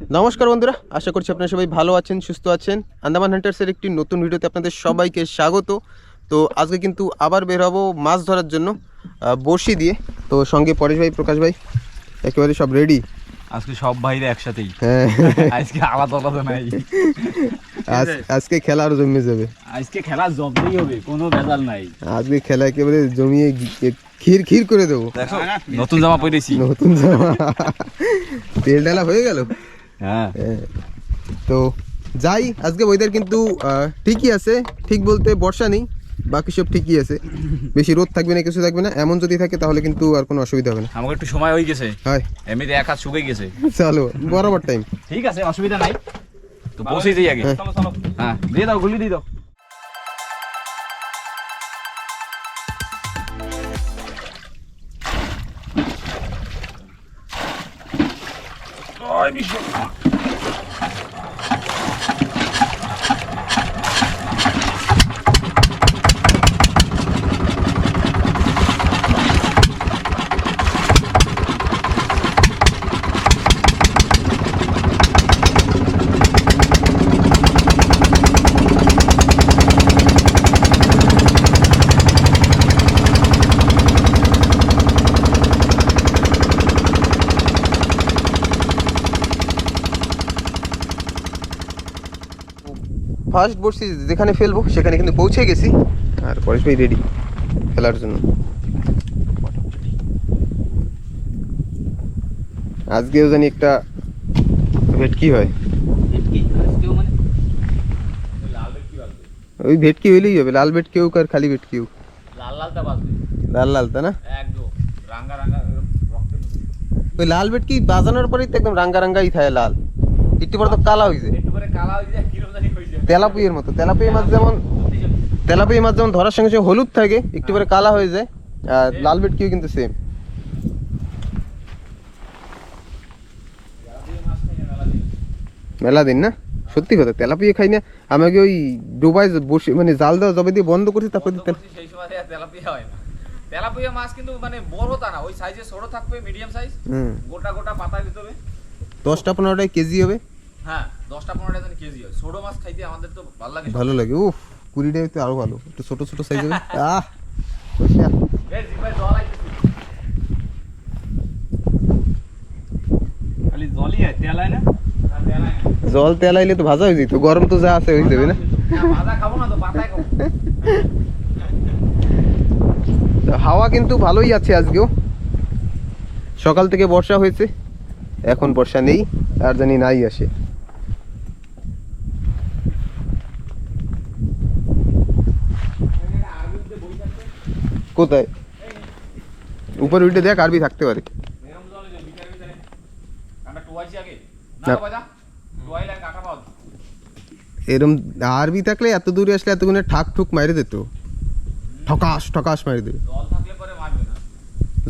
নমস্কার বন্ধুরা আশা করছি আপনারা সবাই ভালো আছেন সুস্থ আছেন। আন্দামান হান্টার্সের একটি নতুন ভিডিওতে আপনাদের সবাইকে স্বাগত। তো আজকে কিন্তু আবার বের হব মাছ ধরার জন্য বড়শি দিয়ে। তো সঙ্গে পরেশ ভাই প্রকাশ ভাই একেবারে সব রেডি আজকে সব বাইরে একসাথেই। হ্যাঁ। আজকে আলাদা আলাদা নাই। আজকে খেলা আরও জমে যাবে। আজকে খেলা জমতেই হবে কোনো ভেজাল নাই। আজকে খেলা একেবারে জমিয়ে ক্ষীর ক্ষীর করে দেবো। দেখো নতুন জামা পরেছি। নতুন জামা। তেল ডালা হয়ে গেল। হ্যাঁ। হ্যাঁ। তো যাই আজকে ওয়েদার কিন্তু ঠিকই আছে। ঠিক বলতে বর্ষা নেই বাকি সব ঠিকই আছে। বেশি রোদ থাকবে না কিছু থাকবে না। এমন যদি থাকে তাহলে কিন্তু আর কোনো অসুবিধা হবে না। আমাকে একটু সময় হয়ে গেছে। হয়। এমনিতে এক হাত শুকিয়ে গেছে। চলো বরাবর টাইম ঠিক আছে অসুবিধা নাই। তো বসেই যাই আগে। হ্যাঁ। হ্যাঁ দিয়ে দাও গুলি দিয়ে দাও। Oh, mich schon. ফার্স্ট বসছি যেখানে ফেলব সেখানে কিন্তু পৌঁছে গেছি। আর পরেশ ভাই রেডি খেলার জন্য। আজকেও জানি একটা ভেটকি হয়। ওই ভেটকি হইলেই হবে লাল ভেটকি হোক আর খালি ভেটকি হোক। লাল লালটা লাল লাল তা না? একদম রাঙ্গা রাঙ্গা ওই লাল ভেটকি বাজানোর পরেই তো একদম রাঙ্গা রাঙ্গাই থাকে লাল। একটু পরে তো কালা হয়েছে একটু করে কালা হয়ে যায় জানি হয়েছে তেলাপুইয়ের মতো। তেলাপুই মাছ যেমন তেলাপুই মাছ যেমন ধরার সঙ্গে সঙ্গে হলুদ থাকে একটু পরে কালা হয়ে যায় আর লাল ভেটকিও কিন্তু সেম মেলা দিন না? সত্যি কথা তেলাপিয়া খাই না। আমাকে ওই ডুবাই বসে মানে জাল দেওয়া জবে দিয়ে বন্ধ করছি তারপরে বন্ধ সেই সময় তেলাপিয়া হয় না। তেলাপিয়া মাছ কিন্তু মানে বড় তা না ওই সাইজে ছোট থাকবে মিডিয়াম সাইজ গোটা গোটা পাতা দিতে হবে দশটা পনেরোটাই কেজি হবে। হ্যাঁ দশটা পনেরোটা জন কেজি হয়। ছোট মাছ খাইতে আমাদের তো ভালো লাগে ভালো লাগে উফ কুড়িটাই তো আরও ভালো। একটু ছোট ছোট সাইজ হবে। আহ জল তেল না? না, তেল আয় না। জল তেল আইলে তো ভাজা হয়ে যেত। গরম তো যা আছে হয়ে যাবে না। না, ভাজা খাব না তো পাতায় খাব। তো হাওয়া কিন্তু ভালোই আছে আজকেও। সকাল থেকে বর্ষা হয়েছে। এখন বর্ষা নেই আর জানি নাই আসে। কোথায়? উপরে উঠে দেখ আরবি থাকতে পারে। এরম আরবি থাকলে এত দূরে আসলে এতগুলো ঠাক ঠুক মারি দিত। ঠকাস ঠকাস মারি দেবে।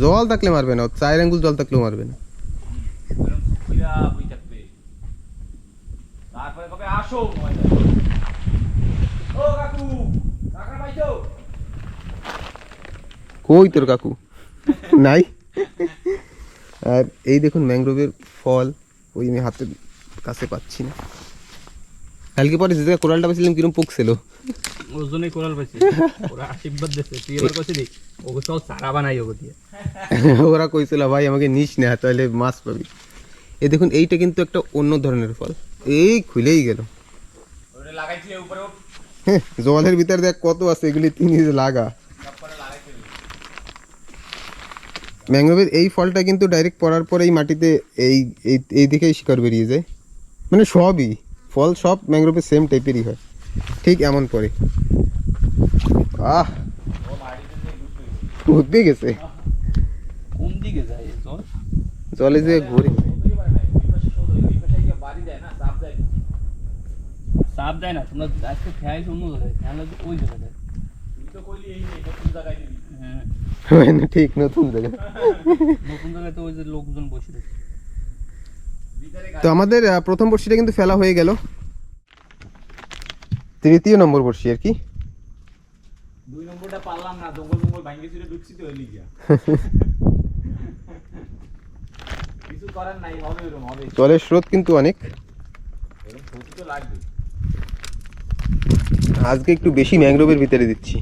জল থাকলে মারবে না চায়ের আঙ্গুল জল থাকলেও মারবে না। তারপরে কবে আসো ময়দা। ও কাকু কাকা পাইছো কই তোর কাকু? নাই? আর এই দেখুন ম্যাংগ্রোভের ফল ওই আমি হাতের কাছে পাচ্ছি না। কালকে পরে যে কোরালটা পেয়েছিলাম কিরম কোরাল পাইছে। ওরা আশীর্বাদ দিচ্ছে তুই এবার কইছিলি ওকে সব সারা বানাই ওকে দিয়ে। ওরা কইছিল ভাই আমাকে নিস না তাহলে মাছ পাবি। এই দেখুন এইটা কিন্তু একটা অন্য ধরনের ফল। এই খুলেই গেল। হ্যাঁ, জলের ভিতর দেখ কত আছে এগুলি তুই নিজে লাগা সব করে লাগাইছি ম্যাংগ্রোভের এই ফলটা কিন্তু ডাইরেক্ট পড়ার এই মাটিতে এই এই দিকেই শিকড় বেরিয়ে যায়। মানে সবই ফল সব ম্যাংগ্রোভের সেম টাইপেরই হয়। ঠিক এমন পরে আহ! ও ঘুরতে গেছে। কোন দিকে যায় এই জল? জলে যে ঘুরে। পারে। সাপ দেয় না তোমরা আজকে খেয়াল অন্য জায়গায় খেয়াল ওই জায়গায় মানে ঠিক নতুন জায়গা। নতুন জায়গায় তো ওই যে লোকজন বসে তো আমাদের প্রথম বর্ষিটা কিন্তু ফেলা হয়ে গেল। তৃতীয় নম্বর বর্ষি আর কি। দুই নম্বরটা পারলাম না জঙ্গল জঙ্গল ভাঙ্গে চুরে ঢুকছি তো এলি গিয়া কিছু করেন নাই হবে এরকম হবে। জলের স্রোত কিন্তু অনেক। এরকম তো লাগবে আজকে একটু বেশি ম্যাংগ্রোভের ভিতরে দিচ্ছি।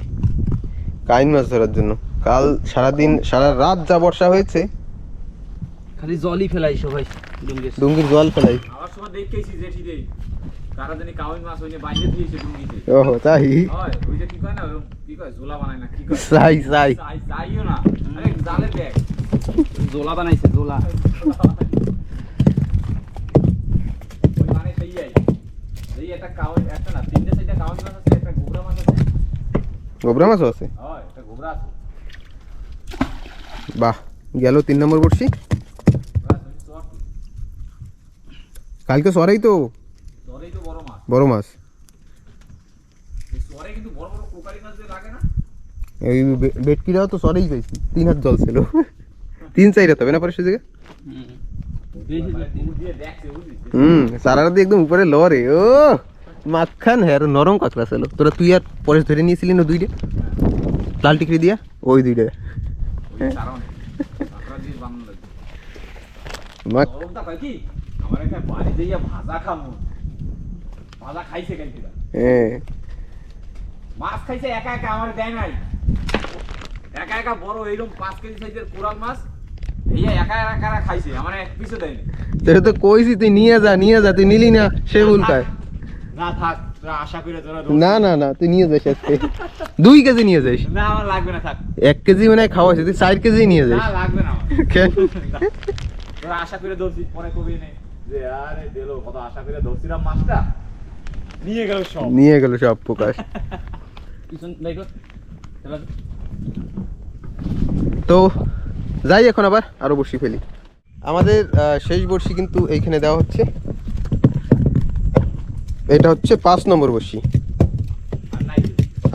কাইন মাছ ধরার জন্য। কাল সারাদিন সারা রাত যা বর্ষা হয়েছে খালি জলই ফেলাই সবাই ডুঙ্গির ডুঙ্গির জল ফেলাই। আমার সময় দেখেছি জেঠি দেই কারা জানি কাউই মাছ ওই যে বাইরে দিয়েছে ডুঙ্গিতে ওহো তাই? হয় ওই যে কি কয় না কি কয় জোলা বানায় না কি কয়? সাই সাই। চাই চাইও না। আরে জালে দেখ। জোলা বানাইছে জোলা ওই মানে সেই আই এই একটা কাউই একটা না তিনটে চারটা কাউই মাছ আছে একটা গোবরা মাছ আছে। গোবরা মাছও আছে? হয় একটা গোবরা আছে। বাহ গেল তিন নম্বর কি? কালকে সরাই তো বড় মাছ। এই বেটকিরাও তো সরেই পেয়েছি। তিন হাত জল ছিল। তিন চাই রাত হবে না পরে সে জায়গায়? দূর দিয়ে দেখছে বুঝলি হুম সারা রাত একদম উপরে লরে। ও মাখান হ্যাঁ নরম কাঁকড়া ছিল। তোরা তুই আর পরে ধরে নিয়েছিলি না দুইটা? লাল টিকরি দিয়া? ওই দুইটা। মাছ খাইছে একা একা আমার দেয় নাই। একা একা বড় এইরকম পাঁচ কেজি সাইজের কোরাল মাছ এই একা একা খাইছে? আমার এক দেয়নি তো কইছি তুই নিয়ে যা নিয়ে যা তুই নিলি না সে উল্টায়। না থাক। না না না তুই নিয়ে যাস আজকে। দুই কেজি নিয়ে যাস। না আমার লাগবে না থাক। এক কেজি মানে খাওয়াইছে তুই চার কেজি নিয়ে যাস। না লাগবে না আমার। কেন তোরা আশা করে ধরছি পরে কবি নেই যে আরে দিলো কত আশা করে ধরছিলাম মাছটা। নিয়ে গেল সব। নিয়ে গেল সব প্রকাশ। পিছন দেখো। তো যাই এখন আবার আরও বসি ফেলি। আমাদের শেষ বর্ষি কিন্তু এইখানে দেওয়া হচ্ছে। এটা হচ্ছে পাঁচ নম্বর বর্ষি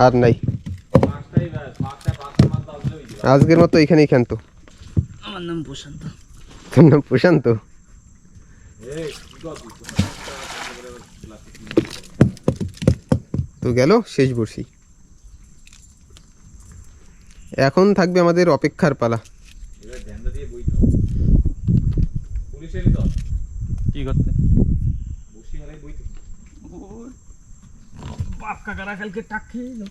আর নাই। আজকের মতো এখানেই খান্ত আমার নাম প্রশান্ত। তোর নাম প্রশান্ত? তো গেল শেষ বর্ষি এখন থাকবে আমাদের অপেক্ষার পালা। কি করতে বসি হলে বই তো বাপ কাকারা কালকে টাক খেয়ে এলো।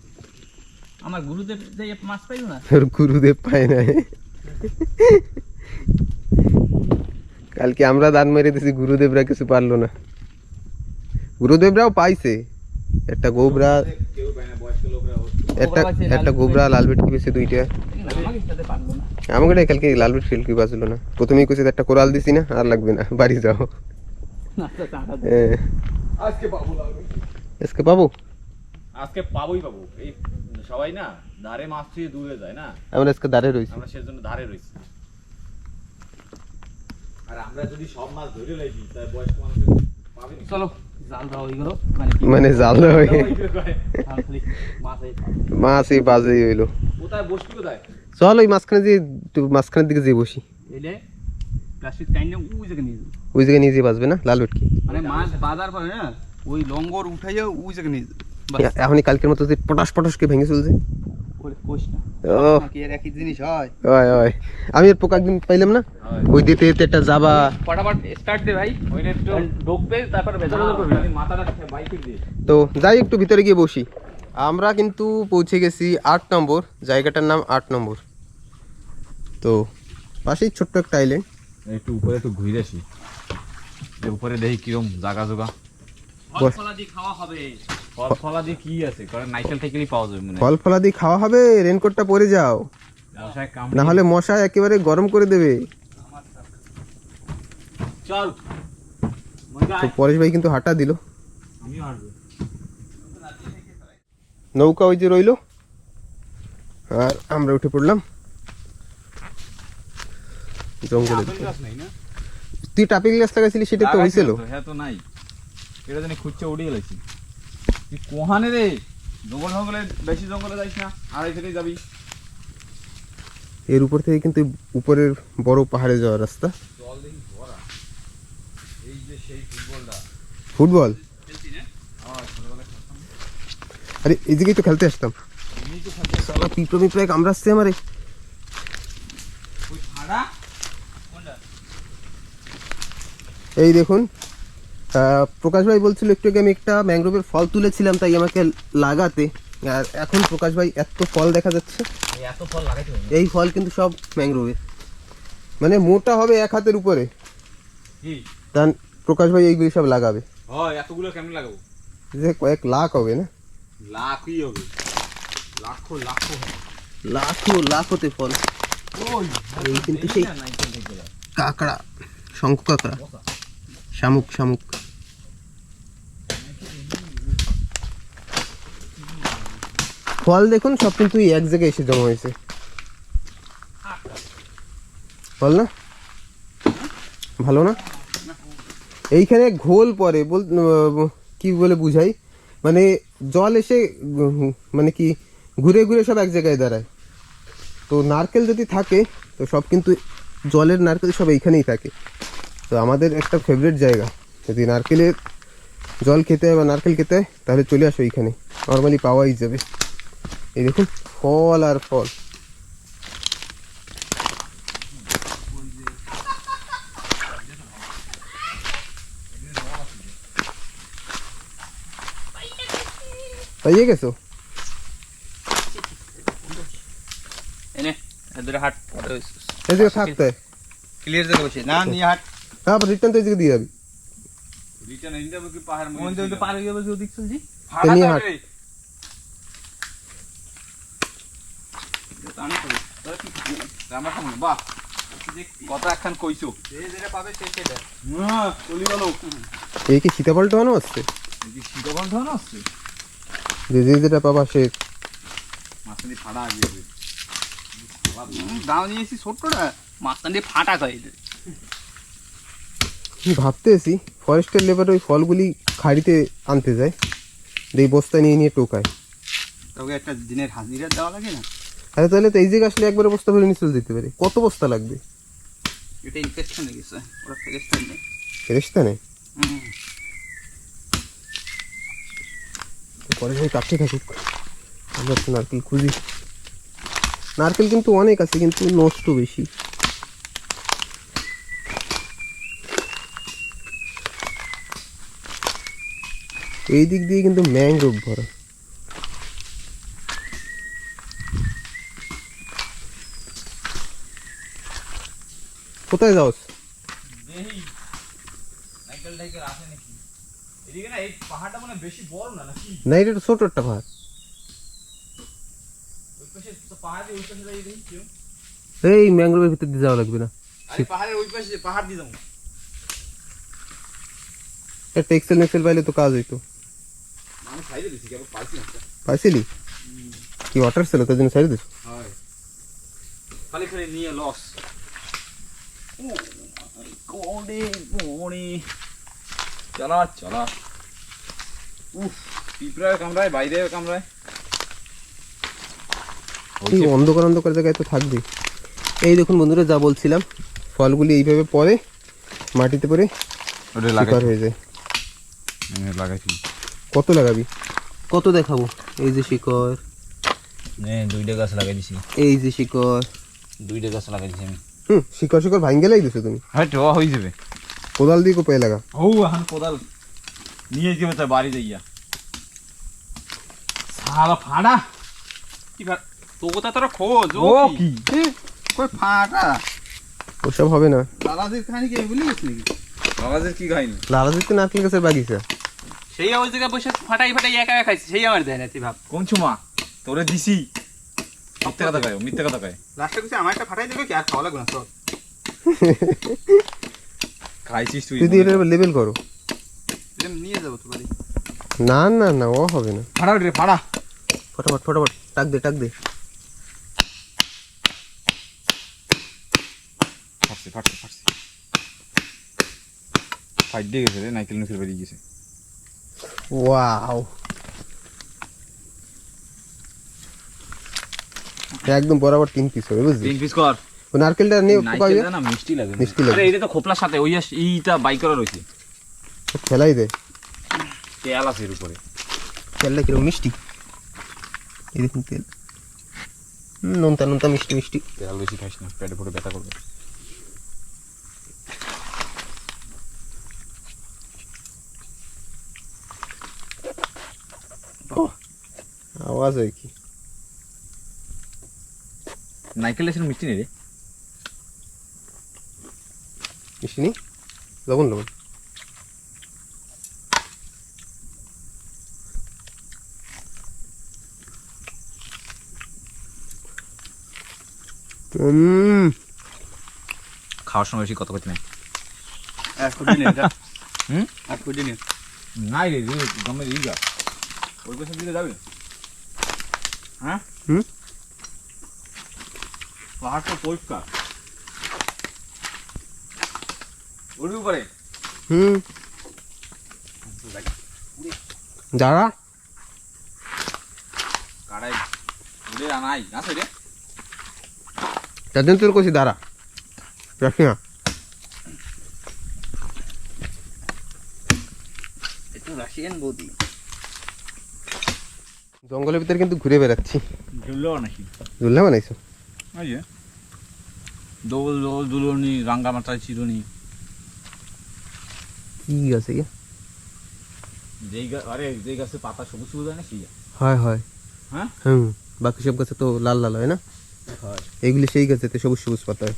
আমার গুরুদেব যে মাছ পাইল না তোর গুরুদেব পায় না কালকে আমরা দান মেরে দিছি গুরুদেবরা কিছু পারল না গুরুদেবরাও পাইছে একটা গোবরা কেউ পায় না বয়স্ক লোকরা ওর একটা পাইছে, একটা লাল গোবরা লাল বেটকি পেয়েছে দুইটা আমাকে সাথে পারল না আমাকে না কালকে লাল বেট ফিল্কি বাজলো না প্রথমেই কইছে একটা কোরাল দিছি না আর লাগবে না বাড়ি যাও না, তো টাকা দে। হ্যাঁ আজকে পাবো লাগবে আজকে পাবো আজকে পাবোই পাবো এই সবাই না ধারে মাছ থেকে দূরে যায় না? আমরা আজকে দাঁড়িয়ে রয়েছি। আমরা সেজন্য ধারে রয়েছি। আর আমরা যদি সব মাছ ধরে লাইছি তাই বয়স্ক মানুষ পাবে না। চলো জাল মানে মানে জাল জাল খালি মাছ মাছ এই বাজেই হইল। কোথায় বসবি কোথায়? চল ওই মাঝখানে যে একটু মাঝখানের দিকে যেয়ে বসি। এলে প্লাস্টিক টাইনে ওই জায়গায় নিয়ে যাব। ওই জায়গায় নিয়ে যেয়ে বাজবে না? লাল মানে মাছ বাজার পরে না? ওই লঙ্গর উঠাইয়া ওই জায়গায় নিয়ে যাব। এখনই কালকের মতো যে পটাশ পটাশকে ভেঙে চলছে। হয়। আমি এর পোকা একদিন পাইলাম না। ওই দিতে দিতে একটা যাবা দিয়ে। তো যাই একটু ভিতরে গিয়ে বসি। আমরা কিন্তু পৌঁছে গেছি আট নম্বর। জায়গাটার নাম আট নম্বর। তো পাশেই ছোট্ট একটা আইল্যান্ড একটু উপরে একটু ঘুরে আসি। উপরে দেখি কিরম জাগা জোগা খাওয়া হবে। ফল ফলা কি আছে? কারণ নাইকেল টাইকেলই পাওয়া যাবে মনে ফল ফলাদি খাওয়া হবে রেনকোটটা পরে যাও। না হলে মশা একেবারে গরম করে দেবে। চল। তো পরেশ ভাই কিন্তু হাঁটা দিল। নৌকা ওই যে রইল। আর আমরা উঠে পড়লাম। না? তুই টাপিং গ্লাস লাগাইছিলি সেটা তো হয়েছিল হ্যাঁ তো নাই। এটা জানি খুঁজছে উড়ে গেছি তুই কোহানে রে? জঙ্গল জঙ্গলে বেশি জঙ্গলে যাইস না আড়াই থেকে যাবি। এর উপর থেকে কিন্তু উপরের বড় পাহাড়ে যাওয়ার রাস্তা। জল দেখি ভরা। এই যে সেই ফুটবলটা। ফুটবল? আরে এই দিকেই তো খেলতে আসতাম। সালা পিঁপড়ো পিঁপড়ে কামড়াচ্ছে আমারে। এই দেখুন প্রকাশ ভাই বলছিল একটু আগে আমি একটা ম্যাংগ্রোভের ফল তুলেছিলাম তাই আমাকে লাগাতে। আর এখন প্রকাশ ভাই এত ফল দেখা যাচ্ছে। এত ফল লাগাইতে এই ফল কিন্তু সব ম্যাংগ্রোভের মানে মোটা হবে এক হাতের উপরে। কি? তা প্রকাশ ভাই এইগুলি সব লাগাবে। হয় এতগুলো কেমন লাগাবো? যে কয়েক লাখ হবে না? লাখই হবে। লাখো লাখো লাখো লাখোতে ফল। এই কিন্তু সেই কাঁকড়া শঙ্খ কাঁকড়া। শামুক শামুক। ফল দেখুন, সব কিন্তু এক জায়গায় এসে জমা হয়েছে। ফল না? ভালো না? এইখানে ঘোল পরে, বল কি বলে বুঝাই? মানে জল এসে মানে কি, ঘুরে ঘুরে সব এক জায়গায় দাঁড়ায়। তো নারকেল যদি থাকে, তো সব কিন্তু জলের নারকেল সব এইখানেই থাকে। তো আমাদের একটা ফেভারিট জায়গা। যদি নারকেলের জল খেতে হয় বা নারকেল খেতে হয় তাহলে চলে আসো এইখানে। নর্মালি পাওয়াই যাবে। এই দেখুন ফল আর ফল। পাইয়ে গেছো? এনে দুটো হাট এদিকে থাকতে হয় ক্লিয়ার জায়গা বসে না নিয়ে হাট। হ্যাঁ রিটার্ন তো এদিকে দিয়ে যাবি। রিটার্ন দেবো কি পাহাড় হয়ে ওদিক চলছি। হাট। হ্যাঁ এই কি সীতাফল আসছে শীতবল ধন আসছে যে যে যেটা পাবা সে। নিয়েছি ছোট্টটা দিয়ে ফাটা খাই আমি ভাবতে এসি ফরেস্টের লেবার ওই ফলগুলি খাড়িতে আনতে যায়। এই বস্তা নিয়ে নিয়ে টোকায়। তোকে একটা দিনের হাজিরা দেওয়া লাগে না? আরে তাহলে তো এই জায়গায় আসলে একবারে বস্তা ভরে নিয়ে চলে যেতে পারে। কত বস্তা লাগবে? এটা ইনফেকশন হয়ে গেছে। ওরা ফেরেস্তান নেই। ফেরেস্তা নেই? পরে যাই কাটতে থাকুক। আমরা নারকেল খুঁজি। নারকেল কিন্তু অনেক আছে কিন্তু নষ্ট বেশি। এই দিক দিয়ে কিন্তু ম্যাংগ্রোভ ভরা কোথায় যাও? দেহি। নাইকেল টাইকেল আছে নাকি? এদিকে না এই পাহাড়টা মানে বেশি বড় না নাকি? না এটা তো ছোট একটা পাহাড়। ওই পাশে তো পাহাড়ে ওই পাশে যাই দেখি কেউ। এই ম্যাংগ্রোভের ভিতর দিয়ে যাওয়া লাগবে না। আরে পাহাড়ের ওই পাশে যে পাহাড় দিয়ে যাব। একটা এক্সেল মেক্সেল পাইলে তো কাজ হইতো আমি খাইতে দিছি কেবল পাইছি না পাইছিলি কি ওয়াটার ছিল তার জন্য সাইড দিস হয়। খালি খালি নিয়ে লস কোডে কোডে চলা চলা। উফ পিঁপড়ায় কামড়ায় বাইরে কামড়ায় এই অন্ধকার অন্ধকার জায়গায় তো থাকবে। এই দেখুন বন্ধুরা যা বলছিলাম ফলগুলি এইভাবে পরে মাটিতে পরে ওটা শিকার হয়ে যায়। লাগাইছি কত লাগাবি? কত দেখাবো? এই যে শিকড়। দুইটা গাছ লাগাই দিছি। এই যে শিকড়। দুইটা গাছ লাগাই দিছি আমি। হুম শিকড় শিকড় ভাঙ গেলেই দিছো তুমি। হয়তো হয়ে যাবে। কোদাল দিয়ে কোপায় লাগা। ও এখন কোদাল নিয়ে যাবে তার বাড়ি যাইয়া। সালা ফাড়া। কি তো কোথা তোরা খোঁজ ও কি? কই ফাটা ওসব হবে না। দাদাদের খানি কি গেছ নাকি? বাবাজের কি খাইনি লালাদির তো নারকেল গাছের বাগিচা। সেই ওই জায়গায় বসে ফাটাই ফাটাই একা একা খাইছে সেই আমার দেয় না তুই ভাব। কোন ছুমা তোরে দিছি। মিথ্যে কথা কয় মিথ্যে কথা কয়। লাস্টে কিছু আমার একটা ফাটাই দেবে কি? আর খাওয়া লাগবে না সব খাইছিস তুই তুই দিয়ে এটা লেবেল করো। নিয়ে যাব তো বাড়ি। না না না ও হবে না। ফাড়া রে ফাড়া। ফটাফট ফটাফট টাক দে টাক দে। ফাটছে ফাটছে ফাটছে। ফাইট দিয়ে গেছে রে নাইকেল নুকেল বেরিয়ে গেছে। ওয়াও একদম বরাবর তিন পিস হবে বুঝলি? তিন পিস কর। ও নারকেলটা নিয়ে নাইকেল না মিষ্টি লাগে। মিষ্টি লাগে। আরে এটা তো খোপলার সাথে ওই এইটা বাইকরা রয়েছে। ফেলাই দে। তেল আছে এর উপরে। তেলটা কীরকম মিষ্টি? এই দেখুন তেল। নোনতা নোনতা মিষ্টি মিষ্টি। তেল বেশি খাইস না পেটে ফুটে ব্যথা করবে। আওয়াজ হয় কি? নাইকেল লেসের মিষ্টি নেই রে। মিষ্টি নেই? লবণ লবণ। খাওয়ার সময় বেশি কথা বলতে নাই? নাই রে গমের ইগা ওই পাশে দিকে যাবে? হ্যাঁ? হুম? পাহাড় তো পরিষ্কার। উঠবি পরে হুম। যারা? কাড়াই উড়ে আনাই আছে রে তাদের তোর কছি দাঁড়া। রাখি না। একটু রাশিয়ান বৌদি। জঙ্গলের ভিতরে কিন্তু ঘুরে বেড়াচ্ছি। ঝুললো নাকি? জুল্লা বানাইছো? দোল দোল দুলনি চিরুনি। কি আছে কি যেই আরে যেই গাছে পাতা সবুজ সবুজ হয় না সেই হয় হয়। হ্যাঁ? হুম বাকি সব গাছে তো লাল লাল হয় না? হয়। এইগুলি সেই গাছেতে সবুজ সবুজ পাতা হয়।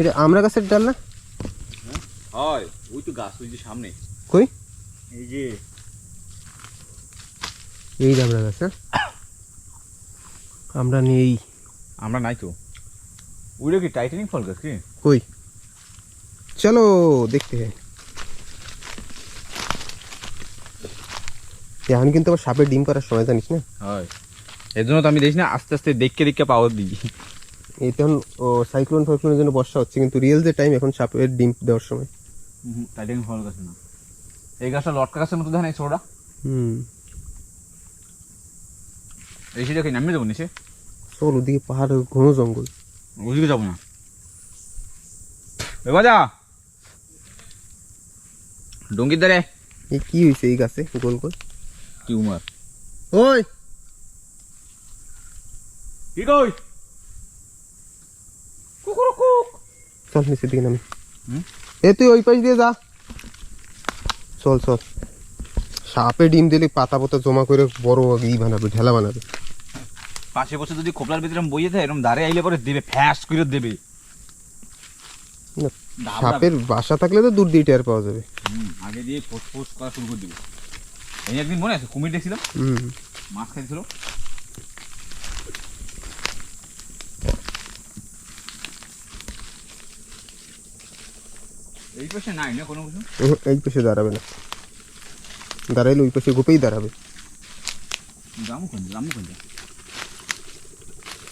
এটা আমরা গাছের ডাল না? হয় ওই তো গাছ ওই যে সামনে। কই? এই যে এই আমরা গাছ আমরা নেই আমরা নাই তো। ওইটা কি টাইটানিক ফল গাছ কি? কই? চলো দেখতে হ্যাঁ এখন কিন্তু আবার সাপের ডিম করার সময় জানিস না? হয়। এর জন্য তো আমি দেখি না আস্তে আস্তে দেখকে দেখকে পাওয়ার দিই। ও সাইক্লোন ফাইক্লোনের জন্য বর্ষা হচ্ছে কিন্তু রিয়েল যে টাইম এখন সাপের ডিম দেওয়ার সময়। টাইটানিক ফল গাছ না এই গাছটা লটকা গাছের মতো দেখেন এই ছোটটা হুম। এই সেটা কি যাব নিচে চল ওদিকে পাহাড় ঘন জঙ্গল। ওদিকে যাব না। এবার যা ডঙ্গির ধারে। এই কি হয়েছে এই গাছে? গোল গোল। কি উমার ওই। কি কই? কুকুর কুক চল নিচের দিকে নামি? এ তুই ওই পাশ দিয়ে যা। চল চল। সাপে ডিম দিলে পাতা পাতা জমা করে বড় ই বানাবে ঢেলা বানাবে। পাশে বসে যদি খোপলার ভিতরে বইয়ে দেয় এরম দাঁড়ে আইলে পরে দেবে ফ্যাস করে দেবে। সাপের বাসা থাকলে তো দূর দিয়ে টের পাওয়া যাবে। আগে দিয়ে ফোস ফোস করা শুরু করে দিবে। এই একদিন মনে আছে কুমির দেখছিলাম? মাছ খাইছিল। এই পাশে নাই না কোনো কিছু? এই পাশে দাঁড়াবে না। দাঁড়াইলে ওই পাশে গোপেই দাঁড়াবে।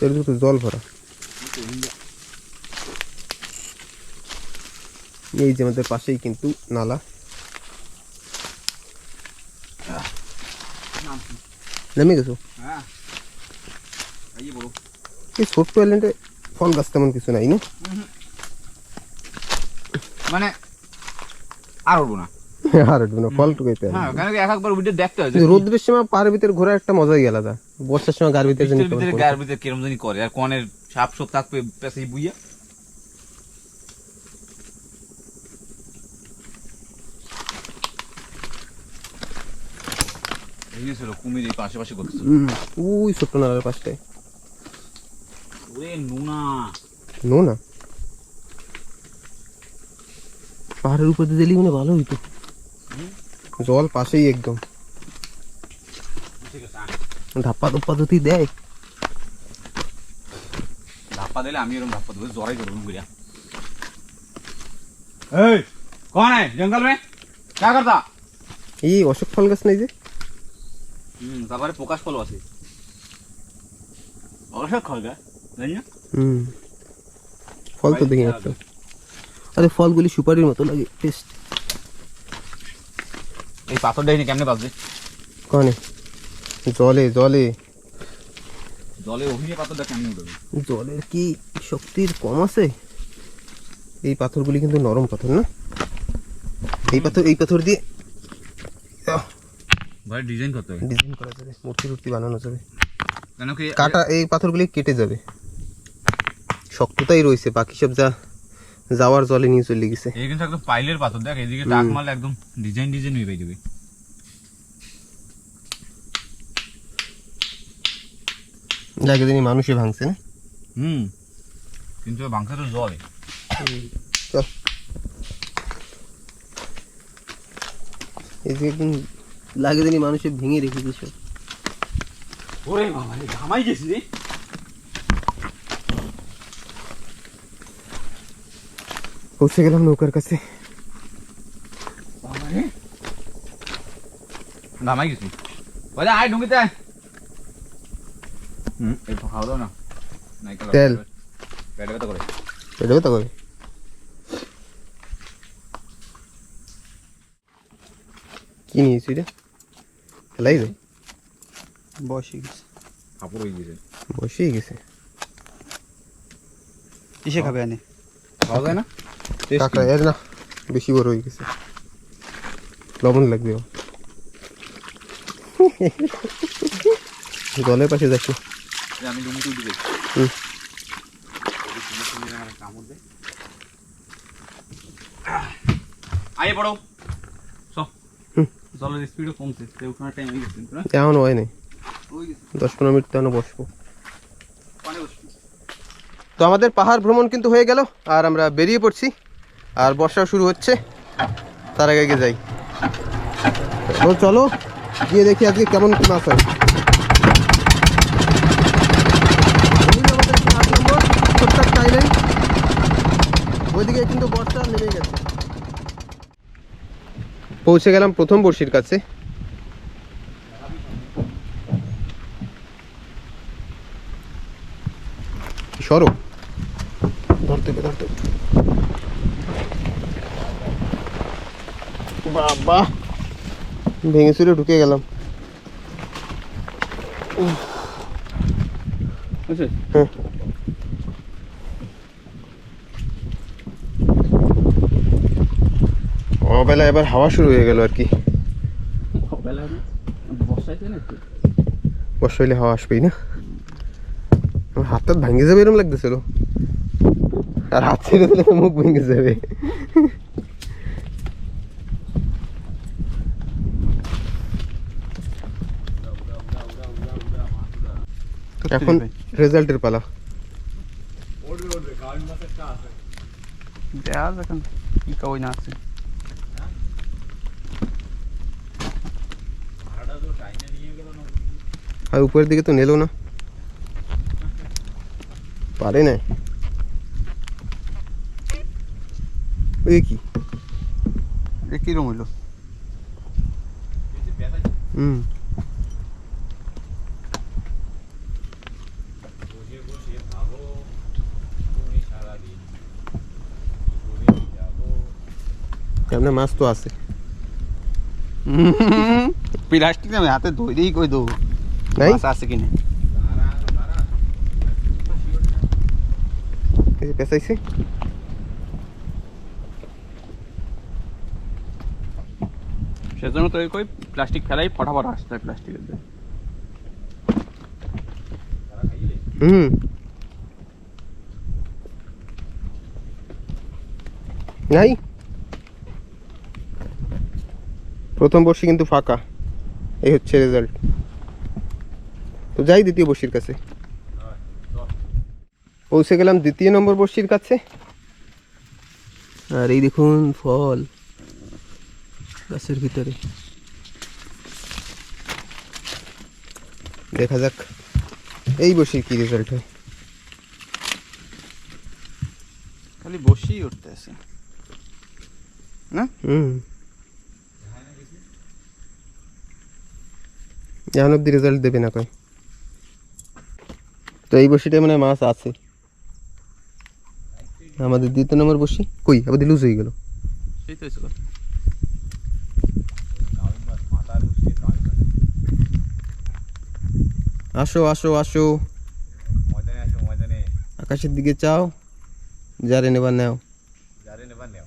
এর জল ভরা। এই যে আমাদের পাশেই কিন্তু নালা। নেমে গেছো? হ্যাঁ। এই এই ছোট্ট আইল্যান্ডে ফল গাছ তেমন কিছু নাই না? মানে আর উঠবো না। আর উঠবে না ফল টুকাইতে হবে হ্যাঁ এক একবার দেখতে হয় রোদ্রের সময় পাহাড়ের ভিতরে ঘোরা একটা মজাই আলাদা। বর্ষার সময় গার ভিতরে কেমন ভিতরে কিরম জানি করে আর কনের সাপ সব থাকবে পেছে বুইয়া। ছিল কুমির এই পাশে পাশে করতেছিল। ওই ছোট্ট নালার পাশটায় ওরে নুনা। নো পাহাড়ের উপর দিয়ে দিলি মানে ভালো হইতো। জল পাশেই একদম ঠিক আছে আয়। ধাপ্পা ধপ্পা যদি দেয় ধাপ্পা দিলে আমি এরকম ধাপ্পা দেবো জড়াই দেবো গুড়িয়া এই कौन है जंगल में क्या करता এই অশোক ফল গাছ নাই যে হুম তারপরে প্রকাশ ফল আছে অবশ্যই খাওয়া জানি না হুম ফল তো দেখি একটা আরে ফলগুলি সুপারির মতো লাগে টেস্ট এই পাথর দেয়নি কেমনে কনে? জলে জলে। জলে অভিনয় পাথরটা কেমনে উঠবে? জলের কি শক্তির কম আছে? এই পাথরগুলি কিন্তু নরম পাথর না? এই পাথর এই পাথর দিয়ে ভাই ডিজাইন করতে হবে। ডিজাইন করা যাবে মূর্তি টুর্তি বানানো যাবে। কেন কি কাটা এই পাথরগুলি কেটে যাবে। শক্ততাই রয়েছে বাকি সব যা যাওয়ার জলে নিয়ে চলে গেছে। এই কিন্তু একদম পাইলের পাথর দেখ এদিকে টাক মারলে একদম ডিজাইন ডিজাইন হয়ে যাবে। লাগে দিনই মানুষে ভাঙছে না হুম কিন্তু মাংস তো জলে চল। এই যে লাগে দিনই মানুষে ভেঙে সব ওরে বাবা রে ঘামাই গেছি রে। পৌঁছে গেলাম নৌকার কাছে। ঘামাই গেছি ওরে আয় ঢুকিতে আয়। একটু খাওয়া দাও না? তেল। পেটে ব্যথা করে? কি নিয়েছি রে খেলাই রে বসে গেছে। কাপড় হয়ে গেছে। বসেই গেছে। কিসে খাবে আনে খাওয়া যায় না? কাঁকড়া। এর না বেশি বড় হয়ে গেছে। লবণ লাগবে। জলের পাশে যাচ্ছি। আমি লুঙ্গি তুলতে গেছি হুম। পড়ো। জলের স্পিডও কমছে ওখানে টাইম হয়ে গেছে হয় নাই। দশ পনেরো মিনিট তেমন বসবো। তো আমাদের পাহাড় ভ্রমণ কিন্তু হয়ে গেল আর আমরা বেরিয়ে পড়ছি আর বর্ষা শুরু হচ্ছে তার আগে যাই। তো চলো গিয়ে দেখি আজকে কেমন মাছ হয় এই আমাদের সাত নম্বর ছোট্ট একটা island। ওইদিকে কিন্তু বর্ষা নেমে গেছে। পৌঁছে গেলাম প্রথম বর্ষির কাছে। সরো। ধরতে ধরতে। বাবা। ভেঙে চুরে ঢুকে গেলাম। হ্যাঁ। বেলা এবার হাওয়া শুরু হয়ে গেল আর কি। বর্ষা হইলে হাওয়া আসবেই না। আমার হাতটা ভাঙে যাবে এরকম লাগতেছিল। আর হাত ছেড়ে দিলে মুখ ভেঙে যাবে। এখন রেজাল্টের পালা। কি কই না আছে? আর উপরের দিকে তো নেলো না। পারে না ওই কি? কিরম হইল? হুম। এমনি মাছ তো আছে। প্লাস্টিক আমি হাতে ধরেই কই দেবো? নাই আছে কিনে পেঁচাইছি সেজন্য তো এই কই প্লাস্টিক ফেলাই ফটাফট আসতে হয় প্লাস্টিকের দিয়ে হুম নাই প্রথম বর্ষি কিন্তু ফাঁকা। এই হচ্ছে রেজাল্ট তো যাই দ্বিতীয় বর্ষির কাছে। পৌঁছে গেলাম দ্বিতীয় নম্বর বর্ষির কাছে। আর এই দেখুন ফল গাছের ভিতরে। দেখা যাক এই বসির কি রেজাল্ট হয়। খালি বসেই উঠতে আছে। না? হুম। এখন অব্দি রেজাল্ট দেবে না কয়। তো এই বসিটা মানে মাছ আছে। আমাদের দ্বিতীয় নম্বর বসি? কই? আবার লুজ হয়ে গেল। আসো আসো আসো। আকাশের দিকে চাও? যারে নেবার নাও। যারে নেবার নেও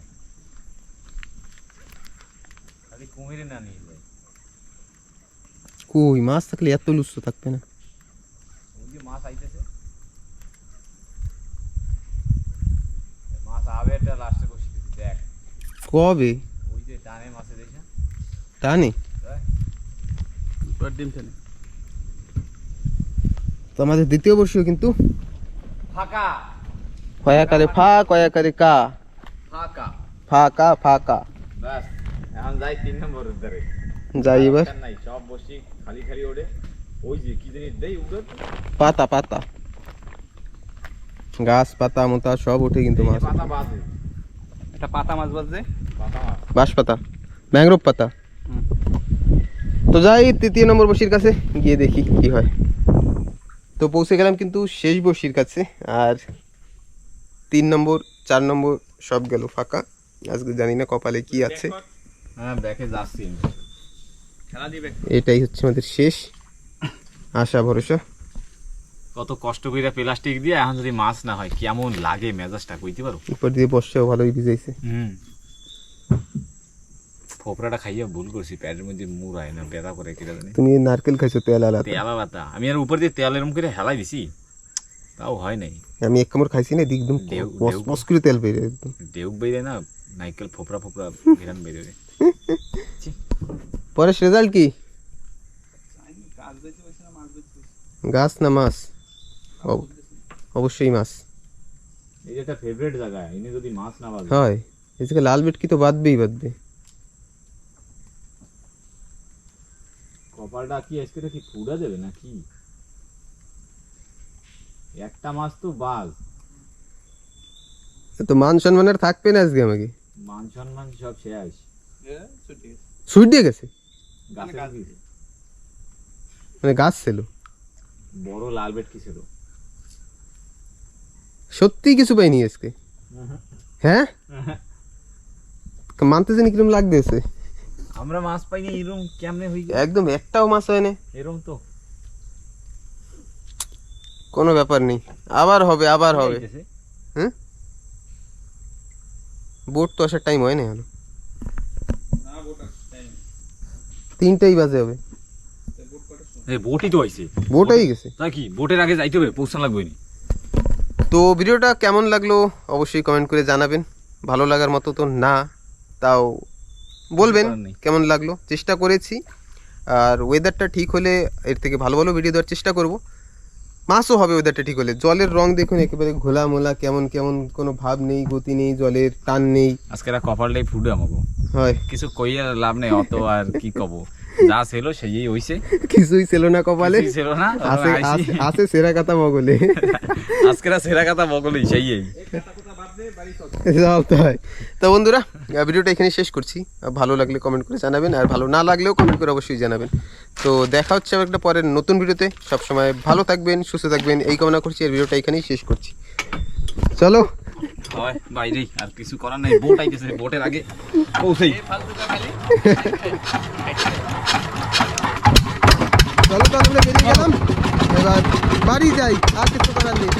খালি কুমিরে না নিয়ে যায়। কই? মাছ থাকলে এত লুজ তো থাকবে না ওই যে মাছ আইতেছে একটা লাস্টে বসে দেখ। কবে? ওই যে টানে মাছে দেখে টানে ডিম ফেলে তো আমাদের দ্বিতীয় বর্ষীয় কিন্তু? ফাঁকা। কয়াকারে ফা কয়াকারে কা? ফাঁকা। ফাঁকা ফাঁকা। ব্যাস এখন যাই তিন নম্বরের ধারে যাই এবার। নাই সব বসি খালি খালি ওড়ে ওই যে কি জিনিস দেই উড়ে। পাতা পাতা। গাছ পাতা মোতা সব ওঠে কিন্তু মাছ। পাতা বাজে। একটা পাতা মাছ বাজছে বাঁশ পাতা ম্যাংগ্রোভ পাতা। তো যাই তৃতীয় নম্বর বসির কাছে গিয়ে দেখি কি হয়। তো পৌঁছে গেলাম কিন্তু শেষ বসির কাছে আর তিন নম্বর চার নম্বর সব গেল ফাঁকা। আজকে জানি না কপালে কি আছে। হ্যাঁ দেখে যাচ্ছি। আমি। খেলা দিবে। এটাই হচ্ছে আমাদের শেষ। আশা ভরসা। কত কষ্ট করে প্লাস্টিক দিয়ে এখন যদি মাছ না হয় কেমন লাগে মেজাজটা কইতে পারো? উপর দিয়ে বর্ষাও ভালোই ভিজাইছে। হুম। ফোপড়াটা খাইয়া ভুল করছি প্যাটের মধ্যে মুড়ায় না বেদা করে কিরা জানি। তুমি নারকেল খাইছো তেল আলাদা। তেলা বাতা আমি আর উপর দিয়ে তেল এরম করে হেলাই দিছি তাও হয় নাই। আমি এক কামড় খাইছি না একদম মস করে তেল বেরিয়ে একদম। দেউক বেরে না নাইকেল ফোপড়া ফোপড়া ঘেরান বেরে রে রেজাল্ট কি? গাছ না মাছ? অবশ্যই মাছ। এই যে একটা ফেভারিট জায়গা যদি মাছ না বাজে হয়। এদিকে লাল বেটকি তো বাদবেই বাদবে কপালটা কি আজকে কি ফুডা দেবে নাকি? একটা মাছ তো বাজ তো মান সম্মান আর থাকবে না আজকে আমাকে। মান সম্মান সব শেষ। সুইট দিয়ে গেছে? গাছের মানে গাছ। ছিল। বড় লাল বেট কি ছিল। সত্যি কিছু পাইনি আজকে। হ্যাঁ? মানতেছে জানি কিরম লাগতেছে। আমরা মাছ পাইনি এরকম কেমনে হই একদম একটাও মাছ হয় না। এরকম তো। কোনো ব্যাপার নেই। আবার হবে আবার হবে। হ্যাঁ? বোট তো আসার টাইম হয় না এখনও। তিনটেই বাজে হবে। এই বোটই তো হইছে বোট হয়ে গেছে নাকি বোটের আগে যাইতে হবে পৌঁছান লাগবে নি? তো ভিডিওটা কেমন লাগল অবশ্যই কমেন্ট করে জানাবেন। ভালো লাগার মতো তো না তাও বলবেন কেমন লাগল। চেষ্টা করেছি আর ওয়েদারটা ঠিক হলে এর থেকে ভালো ভালো ভিডিও দেওয়ার চেষ্টা করব। মাছও হবে ওয়েদারটা ঠিক হলে। জলের রং দেখুন একেবারে ঘোলা মোলা কেমন কেমন কোনো ভাব নেই গতি নেই জলের টান নেই। আজকে কপালটাই ফুডে আমাকে হয়। কিছু কই আর লাভ নেই অত আর কি কব? যা ছিল সেই হইছে। কিছুই ছিল না কপালে। ছিল না আছে আছে- সেরা কথা মগলে আজকে সেরা কথা বগলই সেই তো বন্ধুরা ভিডিওটা এখানে শেষ করছি। ভালো লাগলে কমেন্ট করে জানাবেন আর ভালো না লাগলেও কমেন্ট করে অবশ্যই জানাবেন। তো দেখা হচ্ছে আবার একটা পরের নতুন ভিডিওতে। সবসময় ভালো থাকবেন সুস্থ থাকবেন এই কামনা করছি আর ভিডিওটা এখানেই শেষ করছি। চলো। হয় বাইরে আর কিছু করার নাই বোট আইতেছে বোটের আগে। পৌঁছেই চলো তো আমরা বেরিয়ে গেলাম। এবার বাড়ি যাই আর কিছু করার নেই।